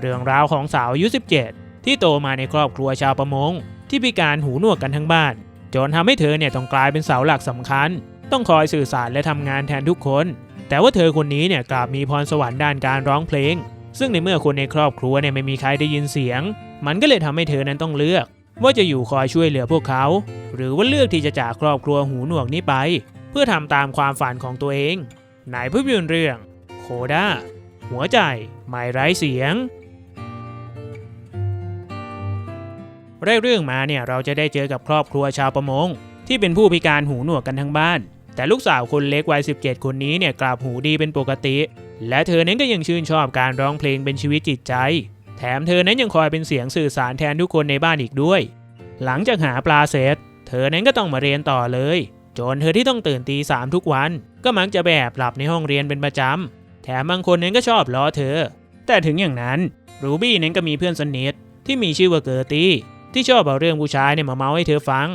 เรื่องราวของสาวอายุ 17 ที่โตมาในครอบครัวชาวประมง ที่พิการหูหนวกกันทั้งบ้าน จนทำให้เธอเนี่ยต้องกลายเป็นเสาหลักสำคัญ ต้องคอยสื่อสารและทำงานแทนทุกคน แต่ว่าเธอคนนี้เนี่ยกลับมีพรสวรรค์ด้านการร้องเพลง ซึ่งในเมื่อคนในครอบครัวเนี่ยไม่มีใครได้ยินเสียง มันก็เลยทำให้เธอนั้นต้องเลือก ว่าจะอยู่คอยช่วยเหลือพวกเขา หรือว่าเลือกที่จะจากครอบครัวหูหนวกนี้ไป เพื่อทำตามความฝันของตัวเองในภาพยนตร์เรื่องโคด้าหัวใจไม่ไร้เสียง เรื่อยเรื่องมาเนี่ยเราจะได้เจอกับครอบครัวชาวประมง ที่เป็นผู้พิการหูหนวกกันทั้งบ้าน แต่ลูกสาวคนเล็กวัย 17 คนนี้เนี่ยกลับหูดีเป็นปกติ และเธอนั้นก็ยังชื่นชอบการร้องเพลงเป็นชีวิตจิตใจ แถมเธอนั้นยังคอยเป็นเสียงสื่อสารแทนทุกคนในบ้านอีกด้วย หลังจากหาปลาเสร็จ เธอนั้นก็ต้องมาเรียนต่อเลย จนเธอที่ต้องตื่นตีสามทุกวัน ก็มักจะแบบหลับในห้องเรียนเป็นประจำแถมบางคนนั้นก็ชอบล้อเธอ แต่ถึงอย่างนั้นรูบี้นั้นก็มีเพื่อนสนิทที่มีชื่อว่าเกอร์ตี้ ที่ชอบเอาเรื่องผู้ชายเนี่ยมาเมาให้เธอฟัง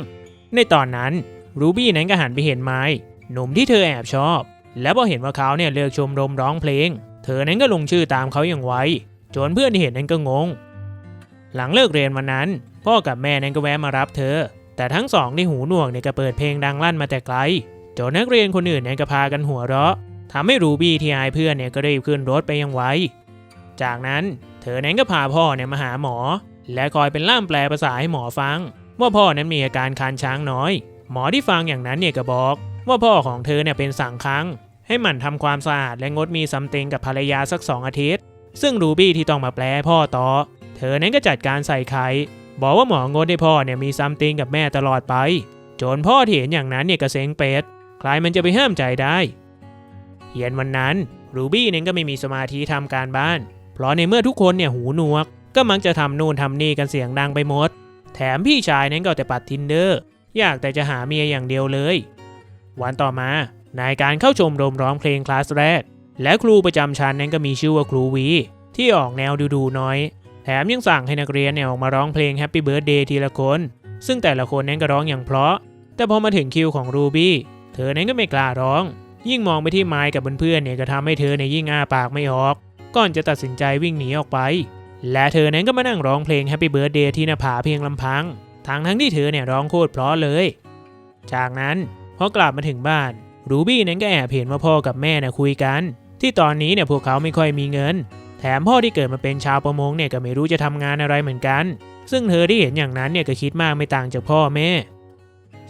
ในตอนนั้นรูบี้นั้นก็หันไปเห็นไม้หนุ่มที่เธอแอบชอบ และพอเห็นว่าเขาเนี่ยเลือกชมรมร้องเพลง เธอนั้นก็ลงชื่อตามเขาอย่างไวจนเพื่อนที่เห็นนั้นก็งง หลังเลิกเรียนวันนั้น พ่อกับแม่นั้นก็แวะมารับเธอ แต่ทั้งสองที่หูหนวกเนี่ยก็เปิดเพลงดังลั่นมาแต่ไกลจนนักเรียนคนอื่นเนี่ยก็พากันหัวเราะทำให้รูบี้ที่อายเพื่อนเนี่ยก็รีบขึ้นรถไปยังไวจากนั้นเธอนั้นก็พาพ่อเนี่ยมาหาหมอ และคอยเป็นล่ามแปลภาษาให้หมอฟัง ว่าพ่อนั้นมีอาการคันช้างน้อย หมอที่ฟังอย่างนั้นเนี่ยก็บอก ว่าพ่อของเธอเนี่ยเป็นสั่งคังให้หมั่นทำความสะอาดและงดมีซัมติงกับภรรยาสักสองอาทิตย์ ซึ่งรูบี้ที่ต้องมาแปลพ่อต่อ เธอนั้นก็จัดการใส่ไข่บอกว่าหมองดให้พ่อเนี่ยมีซัมติงกับแม่ตลอดไป จนพ่อเห็นอย่างนั้นเนี่ยก็เซ็งเป็ดใครมันจะไปห้ามใจได้เย็นวันนั้นรูบี้เนี่ยก็ไม่มีสมาธิทำการบ้าน เพราะในเมื่อทุกคนเนี่ยหูหนวก ก็มักจะทำนู่นทำนี่กันเสียงดังไปหมด แถมพี่ชายนั้นก็แต่ปัดทินเดอร์ อยากแต่จะหาเมียอย่างเดียวเลย วันต่อมาในการเข้าชมรมร้องเพลงคลาสแรก และครูประจำชั้นนั้นก็มีชื่อว่าครูวี ที่ออกแนวดูๆน้อย แถมยังสั่งให้นักเรียนเนี่ยออกมาร้องเพลง Happy Birthday ทีละคน ซึ่งแต่ละคนนั้นก็ร้องอย่างเพราะ แต่พอมาถึงคิวของรูบี้เธอนั้นก็ไม่กล้าร้อง ยิ่งมองไปที่ไม้กับเพื่อนๆเนี่ยก็ทำให้เธอเนี่ยยิ่งอ้าปากไม่ออก ก่อนจะตัดสินใจวิ่งหนีออกไป และเธอนั้นก็มานั่งร้องเพลง Happy Birthday ที่หน้าผาเพียงลำพังทั้งทั้งที่เธอเนี่ยร้องโคตรเพราะเลย จากนั้นพอกลับมาถึงบ้านรูบี้นั้นก็แอบเห็นว่าพ่อกับแม่น่ะคุยกัน ที่ตอนนี้เนี่ยพวกเขาไม่ค่อยมีเงิน แถมพ่อที่เกิดมาเป็นชาวประมงเนี่ยก็ไม่รู้จะทำงานอะไรเหมือนกัน ซึ่งเธอที่เห็นอย่างนั้นเนี่ยก็คิดมากไม่ต่างจากพ่อแม่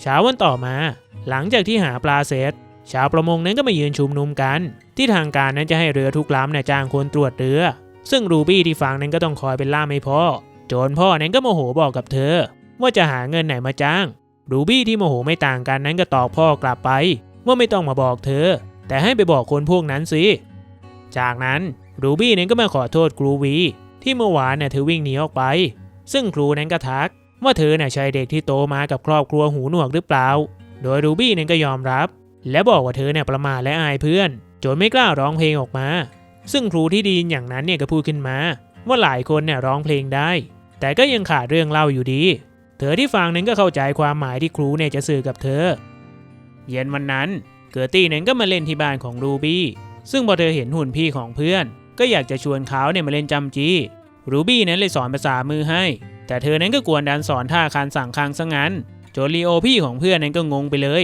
เช้าวันต่อมา หลังจากที่หาปลาเสร็จชาวประมงนั้นก็มายืนชุมนุมกัน ที่ทางการนั้นจะให้เรือทุกลำเนี่ยจ้างคนตรวจเรือ ซึ่งรูบี้ที่ฟังนั้นก็ต้องคอยเป็นล่ามให้พ่อ โจนพ่อนั้นก็โมโหบอกกับเธอ ว่าจะหาเงินไหนมาจ้าง รูบี้ที่โมโหไม่ต่างกันนั้นก็ตอบพ่อกลับไป ว่าไม่ต้องมาบอกเธอ แต่ให้ไปบอกคนพวกนั้นสิ จากนั้นรูบี้นั้นก็มาขอโทษครูวี ที่เมื่อวานเนี่ยเธอวิ่งหนีออกไป ซึ่งครูนั้นก็ทัก ว่าเธอน่ะใช่เด็กที่โตมากับครอบครัวหูหนวกหรือเปล่า โดยรูบี้นั้นก็ยอมรับ และบอกว่าเธอเนี่ยประมาทและอายเพื่อน จนไม่กล้าร้องเพลงออกมา ซึ่งครูที่ดีอย่างนั้นเนี่ยก็พูดขึ้นมา ว่าหลายคนเนี่ยร้องเพลงได้ แต่ก็ยังขาดเรื่องเล่าอยู่ดี เธอที่ฟังนั้นก็เข้าใจความหมายที่ครูเนี่ยจะสื่อกับเธอ เย็นวันนั้น เกอร์ตี้นั้นก็มาเล่นที่บ้านของรูบี้ซึ่งพอเธอเห็นหุ่นพี่ของเพื่อน ก็อยากจะชวนเขาเนี่ยมาเล่นจำจี้รูบี้นั้นเลยสอนภาษามือให้ แต่เธอนั้นก็กวนดันสอนท่าคานสั่งคังซะงั้นโจลีโอพี่ของเพื่อนนั้นก็งงไปเลย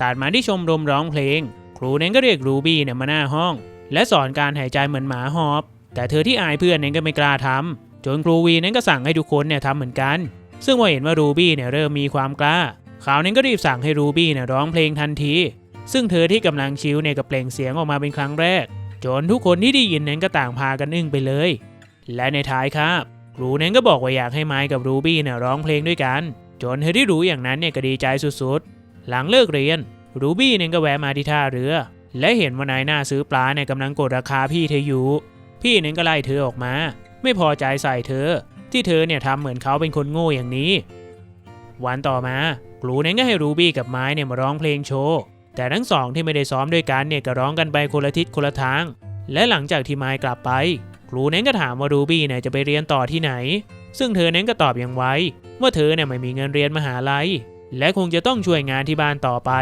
ตัดมาที่ชมรมร้องเพลง ครูนั้นก็เรียกรูบี้เนี่ยมาหน้าห้อง และสอนการหายใจเหมือนหมาหอบ แต่เธอที่อายเพื่อนนั้นก็ไม่กล้าทำจนครูวีนั้นก็สั่งให้ทุกคนเนี่ยทำเหมือนกัน ซึ่งพอเห็นว่ารูบี้เนี่ยเริ่มมีความกล้าเขานั้นก็รีบสั่งให้รูบี้เนี่ยร้องเพลงทันที ซึ่งเธอที่กำลังชิวเนี่ยก็เปล่งเสียงออกมาเป็นครั้งแรก จนทุกคนที่ได้ยินนั้นก็ต่างพากันอึ้งไปเลย และในท้ายครับครูนั้นก็บอกว่าอยากให้ไมค์กับรูบี้เนี่ยร้องเพลงด้วยกัน จนเธอที่รู้อย่างนั้นเนี่ยก็ดีใจสุดๆ หลังเลิกเรียนรูบี้เนี่ยก็แวะมาที่ท่าเรือ และเห็นว่านายหน้าซื้อปลาเนี่ยกำลังกดราคาพี่เธออยู่ พี่นั้นก็ไล่เธอออกมา ไม่พอใจใส่เธอ ที่เธอเนี่ยทำเหมือนเขาเป็นคนโง่อย่างนี้ วันต่อมาครูนั้นก็ให้รูบี้กับไม้เนี่ยมาร้องเพลงโชว์ แต่ทั้งสองที่ไม่ได้ซ้อมด้วยกันเนี่ยก็ร้องกันไปคนละทิศคนละทาง และหลังจากที่ไม้กลับไป ครูนั้นก็ถามว่ารูบี้เนี่ยจะไปเรียนต่อที่ไหน ซึ่งเธอนั้นก็ตอบอย่างไวว่าเธอเนี่ยไม่มีเงินเรียนมหาลัย และคงจะต้องช่วยงานที่บ้านต่อไป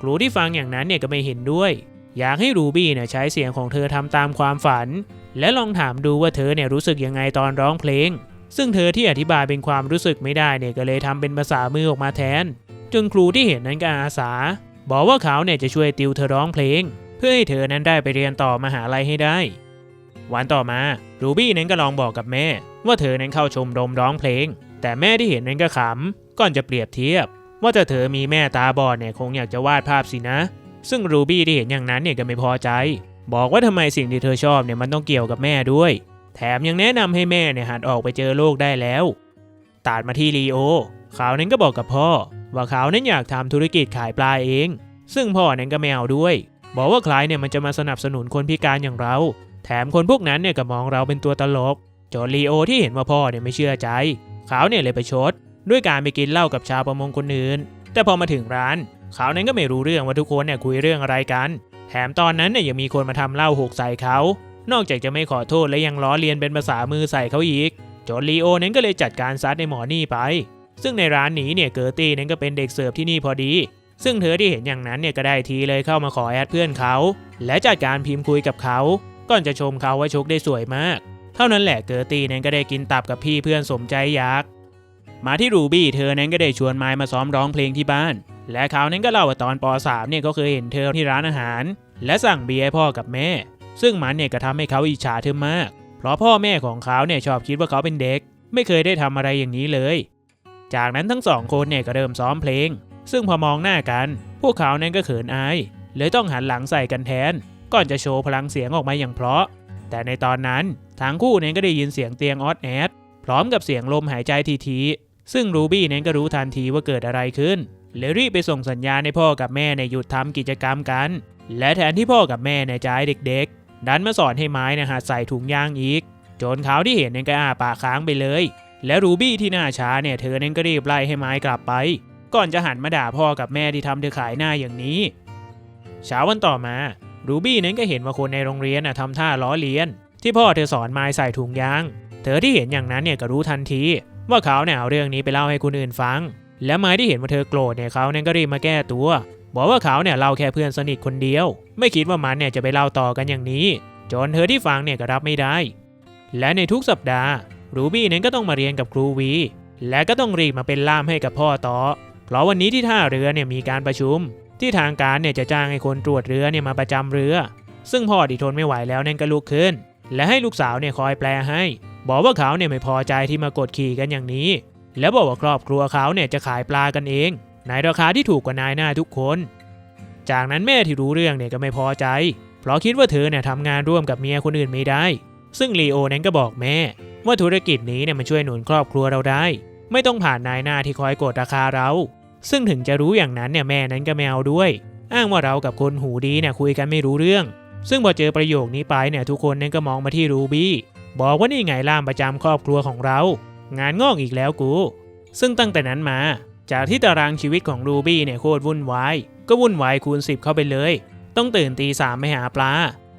ครูที่ฟังอย่างนั้นเนี่ยก็ไม่เห็นด้วย อยากให้รูบี้เนี่ยใช้เสียงของเธอทำตามความฝัน และลองถามดูว่าเธอเนี่ยรู้สึกยังไงตอนร้องเพลง ซึ่งเธอที่อธิบายเป็นความรู้สึกไม่ได้เนี่ยก็เลยทำเป็นภาษามือออกมาแทน จนครูที่เห็นนั้นก็อาสา บอกว่าเขาเนี่ยจะช่วยติวเธอร้องเพลง เพื่อให้เธอนั้นได้ไปเรียนต่อมหาลัยให้ได้ วันต่อมารูบี้นั้นก็ลองบอกกับแม่ ว่าเธอนั้นเข้าชมรมร้องเพลง แต่แม่ที่เห็นนั้นก็ขำก่อนจะเปรียบเทียบ ว่าถ้าเธอมีแม่ตาบอดเนี่ยคงอยากจะวาดภาพสินะ ซึ่งรูบี้ที่เห็นอย่างนั้นเนี่ยก็ไม่พอใจ บอกว่าทำไมสิ่งที่เธอชอบเนี่ยมันต้องเกี่ยวกับแม่ด้วย แถมยังแนะนำให้แม่เนี่ยหัดออกไปเจอโลกได้แล้วตัดมาที่ลีโอเขานั้นก็บอกกับพ่อ ว่าเขานั้นอยากทำธุรกิจขายปลาเอง ซึ่งพ่อนั้นก็ไม่เอาด้วย บอกว่าคล้ายเนี่ยมันจะมาสนับสนุนคนพิการอย่างเรา แถมคนพวกนั้นเนี่ยก็มองเราเป็นตัวตลกจนลีโอที่เห็นว่าพ่อเนี่ยไม่เชื่อใจ เขาเนี่ยเลยไปชด ด้วยการไปกินเหล้ากับชาวประมงคนอื่น แต่พอมาถึงร้าน เขานั้นก็ไม่รู้เรื่องว่าทุกคนเนี่ยคุยเรื่องอะไรกัน แถมตอนนั้นเนี่ยยังมีคนมาทำเหล้าหกใส่เขา นอกจากจะไม่ขอโทษและยังล้อเลียนเป็นภาษามือใส่เขาอีกจนลีโอนั้นก็เลยจัดการซัดในหมอนี่ไป ซึ่งในร้านนี้เนี่ยเกอร์ตี้นั้นก็เป็นเด็กเสิร์ฟที่นี่พอดี ซึ่งเธอที่เห็นอย่างนั้นเนี่ยก็ได้ทีเลยเข้ามาขอแอดเพื่อนเขา และจัดการพิมพ์คุยกับเขา ก่อนจะชมเขาว่าชกได้สวยมาก เท่านั้นแหละเกอร์ตี้นั้นก็ได้กินตับกับพี่เพื่อนสมใจอยาก มาที่รูบี้เธอนั้นก็ได้ชวนไมล์มาซ้อมร้องเพลงที่บ้าน และเขานั้นก็เล่าว่าตอนป .3 เนี่ยก็เคยเห็นเธอที่ร้านอาหาร และสั่งเบียร์พ่อกับแม่ ซึ่งมันเนี่ยก็ทำให้เขาอิจฉาเธอมาก เพราะพ่อแม่ของเขาเนี่ยชอบคิดว่าเขาเป็นเด็ก ไม่เคยได้ทำอะไรอย่างนี้เลย จากนั้นทั้งสองคนเนี่ยก็เริ่มซ้อมเพลง ซึ่งพอมองหน้ากัน พวกเขานั้นก็เขินอายเลยต้องหันหลังใส่กันแทน ก่อนจะโชว์พลังเสียงออกมาอย่างเพราะ แต่ในตอนนั้นทั้งคู่เนั้นก็ได้ยินเสียงเตียงออดแอดพร้อมกับเสียงลมหายใจทีๆ ซึ่งรูบี้นั้นก็รู้ทันทีว่าเกิดอะไรขึ้นเลยรีบไปส่งสัญญาณให้พ่อกับแม่ในหยุดทำกิจกรรมกัน และแทนที่พ่อกับแม่ในจะให้เด็กๆ ดันมาสอนให้ไม้นะหัดใส่ถุงยางอีก จนเขาที่เห็นนั้นก็อ้าปากค้างไปเลย และรูบี้ที่หน้าช้าเนี่ยเธอนั้นก็รีบไล่ให้ไม้กลับไป ก่อนจะหันมาด่าพ่อกับแม่ที่ทำเธอขายหน้าอย่างนี้ เช้าวันต่อมารูบี้นั้นก็เห็นว่าคนในโรงเรียนน่ะทำท่าล้อเลียน ที่พ่อเธอสอนไม้ใส่ถุงยาง เธอที่เห็นอย่างนั้นเนี่ยก็รู้ทันที ว่าเขาเนี่ยเอาเรื่องนี้ไปเล่าให้คนอื่นฟัง และไม้ที่เห็นว่าเธอโกรธเนี่ยเขาเนั้นก็รีบมาแก้ตัว บอกว่าเขาเนี่ยเล่าแค่เพื่อนสนิทคนเดียว ไม่คิดว่ามันเนี่ยจะไปเล่าต่อกันอย่างนี้ จนเธอที่ฟังเนี่ยก็รับไม่ได้ และในทุกสัปดาห์รูบี้นั้นก็ต้องมาเรียนกับครูวี และก็ต้องรีบมาเป็นล่ามให้กับพ่อต่อ เพราะวันนี้ที่ท่าเรือเนี่ยมีการประชุม ที่ทางการเนี่ยจะจ้างให้คนตรวจเรือเนี่ยมาประจำเรือ ซึ่งพ่อที่ทนไม่ไหวแล้วนั่นก็ลุกขึ้น และให้ลูกสาวเนี่ยคอยแปลให้ บอกว่าเขาเนี่ยไม่พอใจที่มากดขี่กันอย่างนี้ แล้วบอกว่าครอบครัวเขาเนี่ยจะขายปลากันเอง ในราคาที่ถูกกว่านายหน้าทุกคน จากนั้นแม่ที่รู้เรื่องเนี่ยก็ไม่พอใจ เพราะคิดว่าเธอเนี่ยทำงานร่วมกับเมียคนอื่นไม่ได้ ซึ่งลีโอนั้นก็บอกแม่ ว่าธุรกิจนี้เนี่ยมันช่วยหนุนครอบครัวเราได้ ไม่ต้องผ่านนายหน้าที่คอยกดราคาเรา ซึ่งถึงจะรู้อย่างนั้นเนี่ยแม่นั้นก็ไม่เอาด้วย อ้างว่าเรากับคนหูดีเนี่ยคุยกันไม่รู้เรื่อง ซึ่งพอเจอประโยคนี้ไปเนี่ยทุกคนนั้นก็มองมาที่รูบี้ บอกว่านี่ไงล่ามประจำครอบครัวของเรา งานงอกอีกแล้วกู ซึ่งตั้งแต่นั้นมา จากที่ตารางชีวิตของรูบี้เนี่ยโคตรวุ่นวาย ก็วุ่นวายคูณ 10 เข้าไปเลย ต้องตื่นตีสามไปหาปลา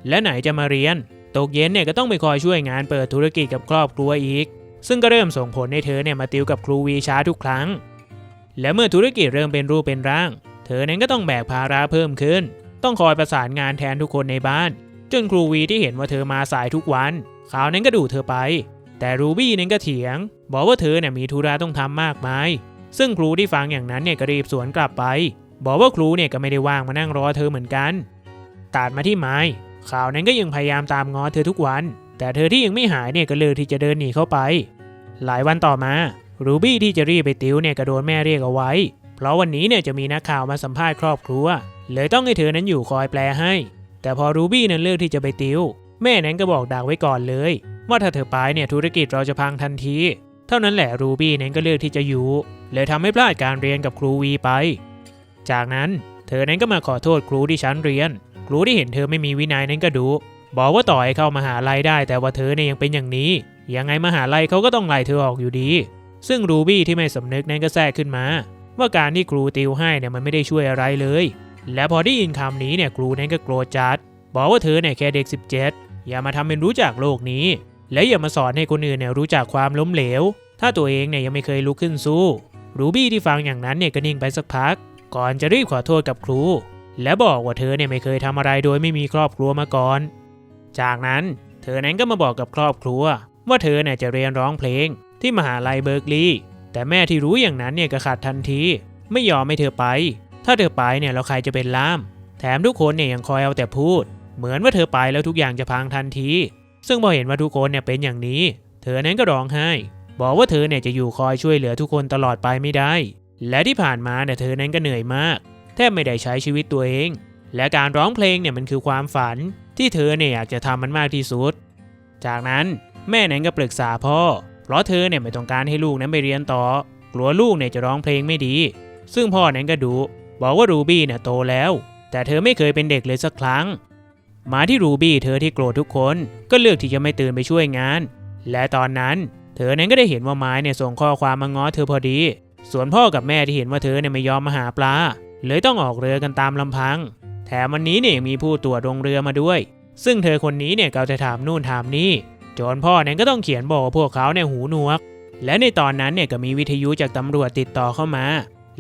และไหนจะมาเรียน ตกเย็นเนี่ยก็ต้องไปคอยช่วยงานเปิดธุรกิจกับครอบครัวอีก ซึ่งก็เริ่มส่งผลให้เธอเนี่ยมาติวกับครูวีช้าทุกครั้ง และเมื่อธุรกิจเริ่มเป็นรูปเป็นร่าง เธอนั้นก็ต้องแบกภาระเพิ่มขึ้น ต้องคอยประสานงานแทนทุกคนในบ้าน จนครูวีที่เห็นว่าเธอมาสายทุกวัน เขานั้นก็ดูเธอไป แต่รูบี้นั้นก็เถียง บอกว่าเธอเนี่ยมีธุระต้องทำมากมาย ซึ่งครูที่ฟังอย่างนั้นเนี่ยก็รีบสวนกลับไป บอกว่าครูเนี่ยก็ไม่ได้ว่างมานั่งรอเธอเหมือนกันตัดมาที่ไม้ข่าวนั้นก็ยังพยายามตามง้อเธอทุกวัน แต่เธอที่ยังไม่หายเนี่ยก็เลือกที่จะเดินหนีเข้าไป หลายวันต่อมา รูบี้ที่จะรีบไปติวเนี่ยก็โดนแม่เรียกเอาไว้ เพราะวันนี้เนี่ยจะมีนักข่าวมาสัมภาษณ์ครอบครัว เลยต้องให้เธอนั้นอยู่คอยแปลให้ แต่พอรูบี้นั้นเลือกที่จะไปติว แม่นั้นก็บอกดักไว้ก่อนเลย ว่าถ้าเธอไปเนี่ยธุรกิจเราจะพังทันที เท่านั้นแหละรูบี้นั้นก็เลือกที่จะอยู่เลยทำให้พลาดการเรียนกับครูวีไป จากนั้นเธอนั้นก็มาขอโทษครูที่ชั้นเรียน ครูที่เห็นเธอไม่มีวินัยนั้นก็ดุบอกว่าต่อให้เข้ามาหาลัยได้ แต่ว่าเธอเนี่ยยังเป็นอย่างนี้ ยังไงมหาลัยเขาก็ต้องไล่เธอออกอยู่ดี ซึ่งรูบี้ที่ไม่สำนึกนั้นก็แทรกขึ้นมา ว่าการที่ครูติวให้เนี่ยมันไม่ได้ช่วยอะไรเลย และพอได้ยินคำนี้เนี่ยครูนั้นก็โกรธจัด บอกว่าเธอเนี่ยแค่เด็ก 17 อย่ามาทำเป็นรู้จักโลกนี้ และอย่ามาสอนให้คนอื่นเนี่ยรู้จักความล้มเหลว ถ้าตัวเองเนี่ยยังไม่เคยลุกขึ้นสู้ รูบี้ที่ฟังอย่างนั้นเนี่ยก็นิ่งไปสักพัก ก่อนจะรีบขอโทษกับครู และบอกว่าเธอเนี่ยไม่เคยทำอะไรโดยไม่มีครอบครัวมาก่อน จากนั้นเธอนั้นก็มาบอกกับครอบครัว ว่าเธอเนี่ยจะเรียนร้องเพลง ที่มหาลัยเบิร์กลีย์แต่แม่ที่รู้อย่างนั้นเนี่ยก็ขัดทันที ไม่ยอมให้เธอไป ถ้าเธอไปเนี่ยแล้วใครจะเป็นล่าม แถมทุกคนเนี่ยยังคอยเอาแต่พูด เหมือนว่าเธอไปแล้วทุกอย่างจะพังทันที ซึ่งพอเห็นว่าทุกคนเนี่ยเป็นอย่างนี้ เธอนั้นก็ร้องไห้ บอกว่าเธอเนี่ยจะอยู่คอยช่วยเหลือทุกคนตลอดไปไม่ได้ และที่ผ่านมาเนี่ยเธอนั้นก็เหนื่อยมาก แทบไม่ได้ใช้ชีวิตตัวเอง และการร้องเพลงเนี่ยมันคือความฝัน ที่เธอเนี่ยอยากจะทำมันมากที่สุด จากนั้นแม่นั้นก็ปรึกษาพ่อ เพราะเธอเนี่ยไม่ต้องการให้ลูกนั้นไปเรียนต่อ กลัวลูกเนี่ยจะร้องเพลงไม่ดี ซึ่งพ่อนั้นก็ดู บอกว่ารูบี้เนี่ยโตแล้ว แต่เธอไม่เคยเป็นเด็กเลยสักครั้ง มาที่รูบี้เธอที่โกรธทุกคนก็เลือกที่จะไม่ตื่นไปช่วยงาน และตอนนั้น เธอนั้นก็ได้เห็นว่าไม้เนี่ยส่งข้อความมาง้อเธอพอดี ส่วนพ่อกับแม่ที่เห็นว่าเธอเนี่ยไม่ยอมมาหาปลา เลยต้องออกเรือกันตามลำพัง แถมวันนี้เนี่ยมีผู้ตรวจโรงเรือมาด้วย ซึ่งเธอคนนี้เนี่ยก็จะถามนู่นถามนี่จนพ่อเนี่ยก็ต้องเขียนบอกพวกเขาเนี่ยหูหนวก และในตอนนั้นเนี่ยก็มีวิทยุจากตำรวจติดต่อเข้ามา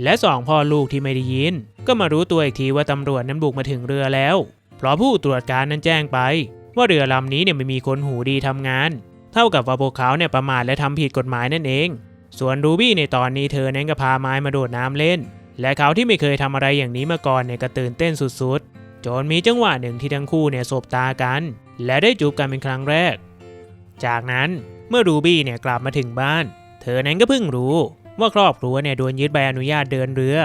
และสองพ่อลูกที่ไม่ได้ยิน ก็มารู้ตัวอีกทีว่าตำรวจนั้นบุกมาถึงเรือแล้ว เพราะผู้ตรวจการนั้นแจ้งไป ว่าเรือลำนี้เนี่ยไม่มีคนหูดีทำงาน เท่ากับว่าพวกเขาเนี่ยประมาทและทำผิดกฎหมายนั่นเอง ส่วนรูบี้ในตอนนี้เธอนั้นก็พาไม้มาโดดน้ำเล่น และเขาที่ไม่เคยทำอะไรอย่างนี้มาก่อนเนี่ยก็ตื่นเต้นสุดๆ จนมีจังหวะหนึ่งที่ทั้งคู่เนี่ยสบตากัน และได้จูบกันเป็นครั้งแรก จากนั้นเมื่อรูบี้เนี่ยกลับมาถึงบ้าน เธอนั้นก็เพิ่งรู้ว่าครอบครัวเนี่ยโดนยึดใบอนุญาตเดินเรือ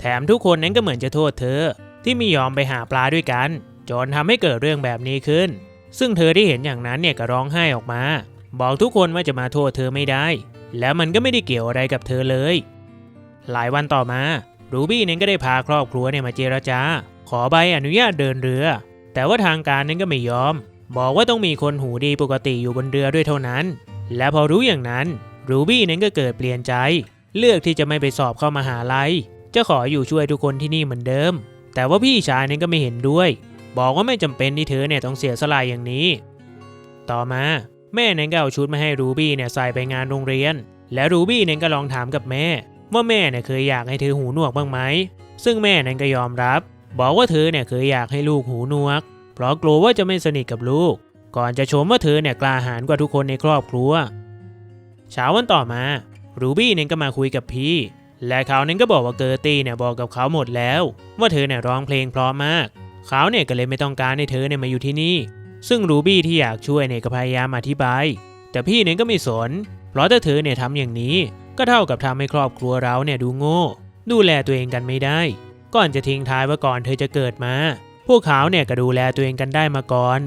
แถมทุกคนนั้นก็เหมือนจะโทษเธอที่ไม่ยอมไปหาปลาด้วยกัน จนทำให้เกิดเรื่องแบบนี้ขึ้น ซึ่งเธอได้เห็นอย่างนั้นเนี่ยก็ร้องไห้ออกมา บอกทุกคนว่าจะมาโทษเธอไม่ได้ แล้วมันก็ไม่ได้เกี่ยวอะไรกับเธอเลย หลายวันต่อมารูบี้นั้นก็ได้พาครอบครัวเนี่ยมาเจรจา ขอใบอนุญาตเดินเรือ แต่ว่าทางการนั้นก็ไม่ยอม บอกว่าต้องมีคนหูดีปกติอยู่บนเรือด้วยเท่านั้น และพอรู้อย่างนั้นรูบี้นั้นก็เกิดเปลี่ยนใจ เลือกที่จะไม่ไปสอบเข้ามาหาลัยจะขออยู่ช่วยทุกคนที่นี่เหมือนเดิม แต่ว่าพี่ชายนั้นก็ไม่เห็นด้วย บอกว่าไม่จำเป็นที่เธอเนี่ยต้องเสียสละอย่างนี้ ต่อมา แม่นั้นก็เอาชุดมาให้รูบี้เนี่ยใส่ไปงานโรงเรียน และรูบี้นั้นก็ลองถามกับแม่ ว่าแม่เนี่ยเคยอยากให้เธอหูหนวกบ้างไหม ซึ่งแม่นั้นก็ยอมรับ บอกว่าเธอเนี่ยเคยอยากให้ลูกหูหนวก เพราะกลัวว่าจะไม่สนิทกับลูก ก่อนจะชมว่าเธอเนี่ยกล้าหาญกว่าทุกคนในครอบครัวเช้าวันต่อมารูบี้เนี่ยก็มาคุยกับพี่ และเขานั้นก็บอกว่าเกอร์ตี้เนี่ยบอกกับเขาหมดแล้ว ว่าเธอเนี่ยร้องเพลงเพราะมาก เขาเนี่ยก็เลยไม่ต้องการให้เธอเนี่ยมาอยู่ที่นี่ ซึ่งรูบี้ที่อยากช่วยเนี่ยก็พยายามอธิบาย แต่พี่เนี่ยก็ไม่สน เพราะถ้าเธอเนี่ยทำอย่างนี้ ก็เท่ากับทำให้ครอบครัวเราเนี่ยดูโง่ ดูแลตัวเองกันไม่ได้ ก่อนจะทิ้งท้ายว่าก่อนเธอจะเกิดมา พวกเขาเนี่ยก็ดูแลตัวเองกันได้มาก่อน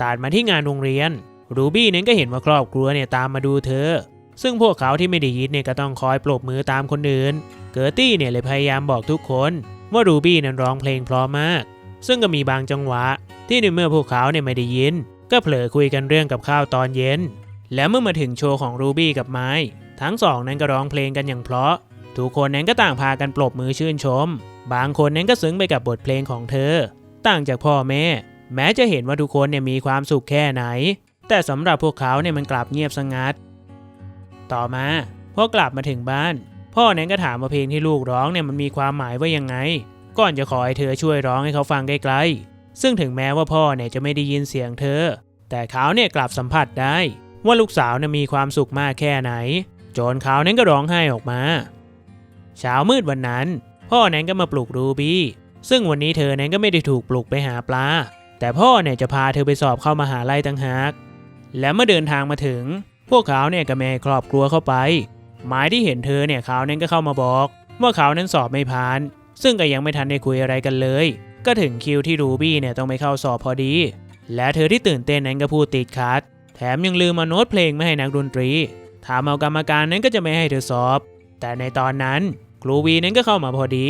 ตัดมาที่งานโรงเรียน รูบี้นั้นก็เห็นว่าครอบครัวเนี่ยตามมาดูเธอ ซึ่งพวกเขาที่ไม่ได้ยินเนี่ยก็ต้องคอยปรบมือตามคนอื่น เกอร์ตี้เนี่ยเลยพยายามบอกทุกคนว่ารูบี้นั้นร้องเพลงเพราะมาก ซึ่งก็มีบางจังหวะ ที่ในเมื่อพวกเขาเนี่ยไม่ได้ยิน ก็เผลอคุยกันเรื่องกับข้าวตอนเย็น และเมื่อมาถึงโชว์ของรูบี้กับไม้ ทั้งสองนั้นก็ร้องเพลงกันอย่างเพราะ ทุกคนนั้นก็ต่างพากันปรบมือชื่นชม บางคนนั้นก็ซึ้งไปกับบทเพลงของเธอ ต่างจากพ่อแม่ แม้จะเห็นว่าทุกคนเนี่ยมีความสุขแค่ไหน แต่สำหรับพวกเขาเนี่ยมันกลับเงียบสงัด ต่อมาพอกลับมาถึงบ้าน พ่อนั้นก็ถามว่าเพลงที่ลูกร้องเนี่ยมันมีความหมายว่ายังไง ก่อนจะขอให้เธอช่วยร้องให้เขาฟังไกลๆซึ่งถึงแม้ว่าพ่อเนี่ยจะไม่ได้ยินเสียงเธอ แต่เขาเนี่ยกลับสัมผัสได้ ว่าลูกสาวเนี่ยมีความสุขมากแค่ไหน จนเขานั้นก็ร้องไห้ออกมา เช้ามืดวันนั้น พ่อนั้นก็มาปลุกรูบี้ซึ่งวันนี้เธอนั้นก็ไม่ได้ถูกปลุกไปหาปลา แต่พ่อเนี่ยจะพาเธอไปสอบเข้ามาหาลัยต่างหาก และเมื่อเดินทางมาถึง พวกเขาเนี่ยก็แม่ครอบครัวเข้าไป หมายที่เห็นเธอเนี่ยเขานั้นก็เข้ามาบอก ว่าเขานั้นสอบไม่ผ่าน ซึ่งก็ยังไม่ทันได้คุยอะไรกันเลย ก็ถึงคิวที่รูบี้เนี่ยต้องไปเข้าสอบพอดี และเธอที่ตื่นเต้นนั้นก็พูดติดขัด แถมยังลืมมาโน้ตเพลงไม่ให้นักดนตรี ถามเอากรรมการนั้นก็จะไม่ให้เธอสอบ แต่ในตอนนั้นครูวีนั้นก็เข้ามาพอดี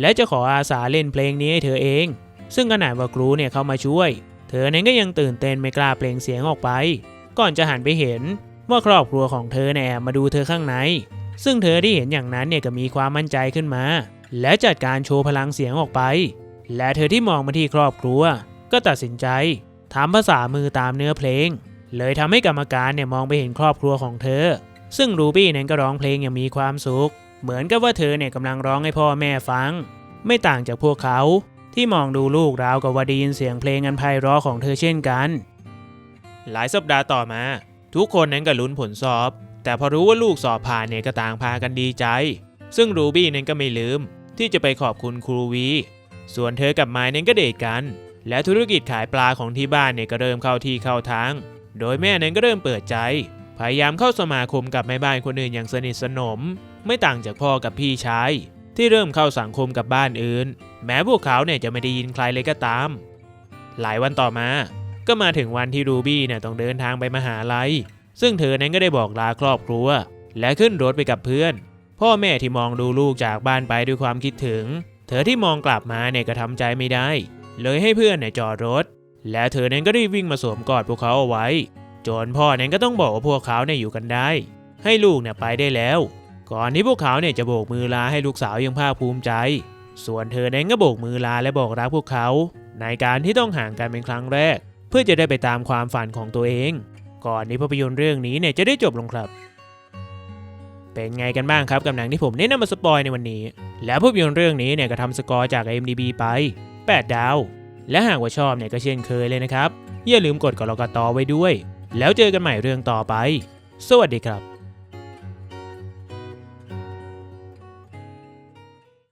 และจะขออาสาเล่นเพลงนี้ให้เธอเอง ซึ่งขนาดว่าครูเนี่ยเข้ามาช่วย เธอนั้นก็ยังตื่นเต้นไม่กล้าเปล่งเสียงออกไป ก่อนจะหันไปเห็นว่าครอบครัวของเธอเนี่ยแอบมาดูเธอข้างใน ซึ่งเธอที่เห็นอย่างนั้นเนี่ยก็มีความมั่นใจขึ้นมา และจัดการโชว์พลังเสียงออกไป และเธอที่มองมาที่ครอบครัว ก็ตัดสินใจทำภาษามือตามเนื้อเพลง เลยทำให้กรรมการเนี่ยมองไปเห็นครอบครัวของเธอ ซึ่งรูบี้นั้นก็ร้องเพลงอย่างมีความสุข เหมือนกับว่าเธอเนี่ยกำลังร้องให้พ่อแม่ฟัง ไม่ต่างจากพวกเขาที่มองดูลูกราวกับว่าได้ยินเสียงเพลงอันไพเราะของเธอเช่นกัน หลายสัปดาห์ต่อมา ทุกคนนั้นก็ลุ้นผลสอบ แต่พอรู้ว่าลูกสอบผ่านเนี่ยก็ต่างพากันดีใจ ซึ่งรูบี้นั้นก็ไม่ลืม ที่จะไปขอบคุณครูวี ส่วนเธอกับไม้นั้นก็เดทกัน และธุรกิจขายปลาของที่บ้านเนี่ยก็เริ่มเข้าที่เข้าทาง โดยแม่นั้นก็เริ่มเปิดใจ พยายามเข้าสมาคมกับแม่บ้านคนอื่นอย่างสนิทสนม ไม่ต่างจากพ่อกับพี่ชายที่เริ่มเข้าสังคมกับบ้านอื่น แม้พวกเขาเนี่ยจะไม่ได้ยินใครเลยก็ตาม หลายวันต่อมา ก็มาถึงวันที่รูบี้เนี่ยต้องเดินทางไปมหาลัย ซึ่งเธอนั้นก็ได้บอกลาครอบครัว และขึ้นรถไปกับเพื่อน พ่อแม่ที่มองดูลูกจากบ้านไปด้วยความคิดถึง เธอที่มองกลับมาเนี่ยก็ทำใจไม่ได้ เลยให้เพื่อนเนี่ยจอดรถ และเธอนั้นก็ได้วิ่งมาสวมกอดพวกเขาเอาไว้ จนพ่อนั้นก็ต้องบอกว่าพวกเขาเนี่ยอยู่กันได้ ให้ลูกเนี่ยไปได้แล้ว ก่อนที่พวกเขาเนี่ยจะโบกมือลาให้ลูกสาวยังภาคภูมิใจ ส่วนเธอนั้นก็โบกมือลาและบอกรักพวกเขา ในการที่ต้องห่างกันเป็นครั้งแรก เพื่อจะได้ไปตามความฝันของตัวเอง ก่อนที่ภาพยนตร์เรื่องนี้เนี่ยจะได้จบลงครับ เป็นไงกันบ้างครับกับหนังที่ผมแนะนำมาสปอยในวันนี้ แล้วภาพยนตร์เรื่องนี้เนี่ยก็ทำสกอร์จาก IMDb ไป 8 ดาว และหากว่าชอบเนี่ยก็เช่นเคยเลยนะครับ อย่าลืมกดกรกตไว้ด้วย แล้วเจอกันใหม่เรื่องต่อไป สวัสดีครับ